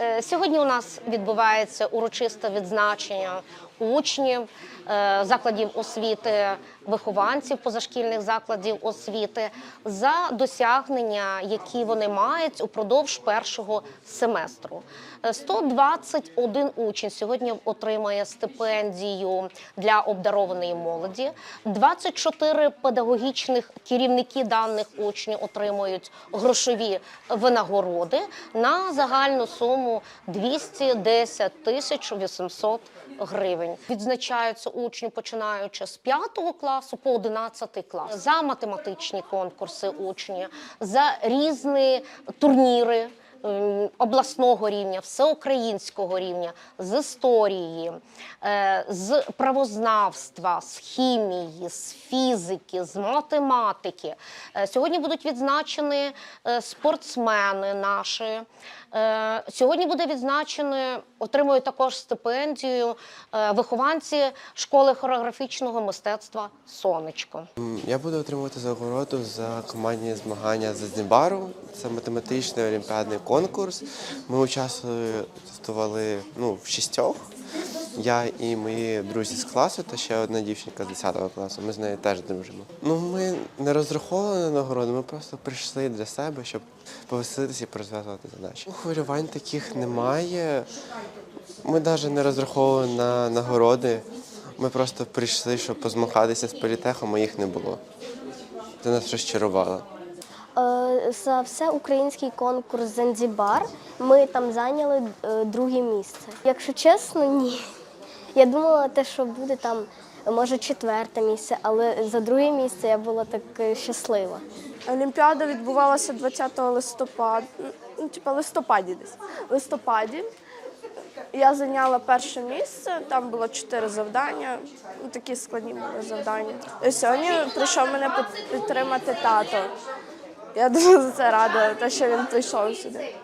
Е, Сьогодні у нас відбувається урочисте відзначення учнів е, закладів освіти, вихованців позашкільних закладів освіти за досягнення, які вони мають упродовж першого семестру. Е, 121 учень сьогодні отримає стипендію для обдарованої молоді. 24 педагогічних керівники даних учнів отримують грошові винагороди на загальну суму 210 тисяч 800 гривень. Відзначаються учні, починаючи з 5 класу по 11 клас за математичні конкурси учні, за різні турніри обласного рівня, всеукраїнського рівня, з історії, е, з правознавства, з хімії, з фізики, з математики. Е, Сьогодні будуть відзначені е, спортсмени наші. Сьогодні буде відзначені, отримують також стипендію вихованці школи хореографічного мистецтва Сонечко. Я буду отримувати нагороду за командні змагання з Знібару. Це математичний олімпіадний конкурс. Ми участвували ну, в шістьох. Я і мої друзі з класу, та ще одна дівчинка з 10 класу. Ми з нею теж дружимо. Ну, ми не розраховували на нагороду, ми просто прийшли для себе, щоб повеселитися і розв'язувати задачі. Хвилювань таких немає. Ми навіть не розраховували на нагороди. Ми просто прийшли, щоб позмагатися з політехом, а їх не було. Це нас розчарувало. Е, За всеукраїнський конкурс Занзібар ми там зайняли е, друге місце. Якщо чесно, ні. Я думала, те, що буде там, може, четверте місце, але за друге місце я була так е, щаслива. Олімпіада відбувалася 20 листопада, ну, типа листопаді десь. Листопаді я зайняла перше місце, там було чотири завдання, ну, такі складні були завдання. І сьогодні прийшов мене підтримати тато. Я дуже за це рада, те, що він прийшов сюди.